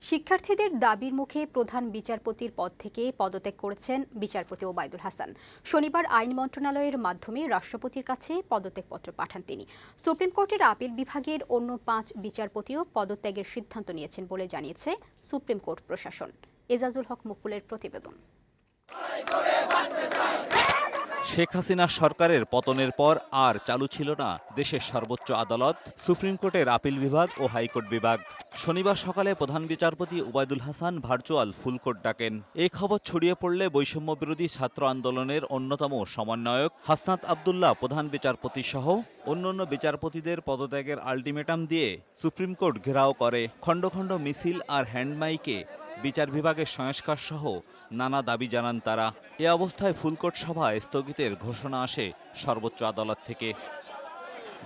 শিক্ষার্থীদের দাবির মুখে প্রধান বিচারপতির পদ থেকে পদত্যাগ করেছেন বিচারপতি ওবায়দুল হাসান। শনিবার আইন মন্ত্রণালয়ের মাধ্যমে রাষ্ট্রপতির কাছে পদত্যাগপত্র পাঠান তিনি। সুপ্রিম কোর্টের আপিল বিভাগের অন্য পাঁচ বিচারপতিও পদত্যাগের সিদ্ধান্ত নিয়েছেন বলে জানিয়েছে সুপ্রিম কোর্ট প্রশাসন। এজাজুল হক মুকুলের প্রতিবেদন। শেখ হাসিনা সরকারের পতনের পর আর চালু ছিল না দেশের সর্বোচ্চ আদালত, সুপ্রিম কোর্টের আপিল বিভাগ ও হাইকোর্ট বিভাগ। শনিবার সকালে প্রধান বিচারপতি ওবায়দুল হাসান ভার্চুয়াল ফুলকোর্ট ডাকেন। এই খবর ছড়িয়ে পড়লে বৈষম্য বিরোধী ছাত্র আন্দোলনের অন্যতম সমন্বয়ক হাসনাত আবদুল্লাহ প্রধান বিচারপতি সহ অন্যান্য বিচারপতিদের পদত্যাগের আলটিমেটাম দিয়ে সুপ্রিম কোর্ট ঘেরাও করে। খণ্ড খণ্ড মিছিল আর হ্যান্ডমাইকে বিচার বিভাগের সংস্কার সহ নানা দাবি জানান তারা। এ অবস্থায় ফুলকোট সভা স্থগিতের ঘোষণা আসে সর্বোচ্চ আদালত থেকে।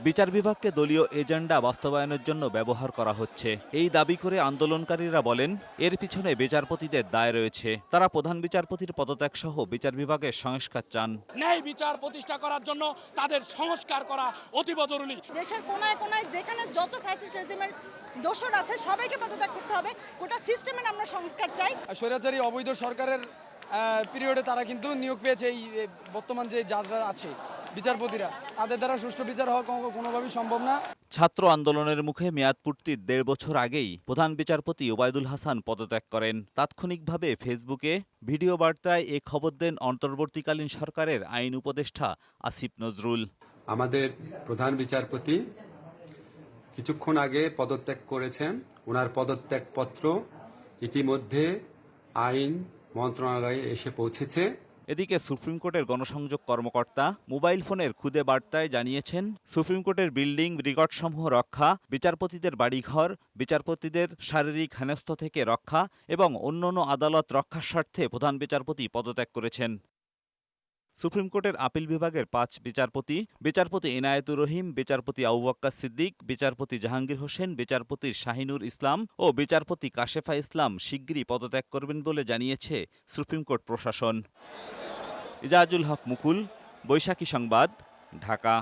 বিচার বিভাগকে দলীয় এজেন্ডা বাস্তবায়নের জন্য ব্যবহার করা হচ্ছে। এই দাবি করে আন্দোলনকারীরা বলেন এর পিছনে বিচারপতিদের দায় রয়েছে। তারা প্রধান বিচারপতির পদত্যাগ সহ বিচার বিভাগের সংস্কার চান। ন্যায় বিচার প্রতিষ্ঠা করার জন্য তাদের সংস্কার করা অতীব জরুরি। দেশের কোনায় কোনায় যেখানে যত ফ্যাসিস্ট রেজিমের দোষর আছে সবাইকে পদত্যাগ করতে হবে। গোটা সিস্টেমের আমরা সংস্কার চাই। স্বৈরাচারী অবৈধ সরকারের পিরিয়ডে তারা কিন্তু নিয়োগ পেয়েছে এই বর্তমান যে জাজরা আছে বিচারপতিরা। তাদের দ্বারা সুষ্ঠু বিচার হওয়া কোনো- কোনোভাবেই সম্ভব না। ছাত্র আন্দোলনের মুখে মেয়াদ পূর্তির দেড় বছর আগেই প্রধান বিচারপতি ওবায়দুল হাসান পদত্যাগ করেন। তাৎক্ষণিকভাবে ফেসবুকে ভিডিও বার্তায় এ খবর দেন অন্তর্বর্তীকালীন সরকারের আইন উপদেষ্টা আসিফ নজরুল। আমাদের প্রধান বিচারপতি কিছুক্ষণ আগে পদত্যাগ করেছেন। ওনার পদত্যাগ পত্র ইতিমধ্যে আইন মন্ত্রণালয়ে এসে পৌঁছেছে। এদিকে সুপ্রিম কোর্টের গণসংযোগ কর্মকর্তা মোবাইল ফোনের খুদে বার্তায় জানিয়েছেন, সুপ্রিম কোর্টের বিল্ডিং রেকর্ডসমূহ রক্ষা, বিচারপতিদের বাড়িঘর, বিচারপতিদের শারীরিক হেনস্থ থেকে রক্ষা এবং অন্যান্য আদালত রক্ষার স্বার্থে প্রধান বিচারপতি পদত্যাগ করেছেন। সুপ্রিম কোর্টের আপিল বিভাগের পাঁচ বিচারপতি বিচারপতি এনায়েতুর রহিম, বিচারপতি আউবাক্কা সিদ্দিক, বিচারপতি জাহাঙ্গীর হোসেন, বিচারপতি শাহিনুর ইসলাম ও বিচারপতি কাশেফা ইসলাম শিগগিরই পদত্যাগ করবেন বলে জানিয়েছে সুপ্রিম কোর্ট প্রশাসন। ইজাজুল হক মুকুল, বৈশাখী সংবাদ, ঢাকা।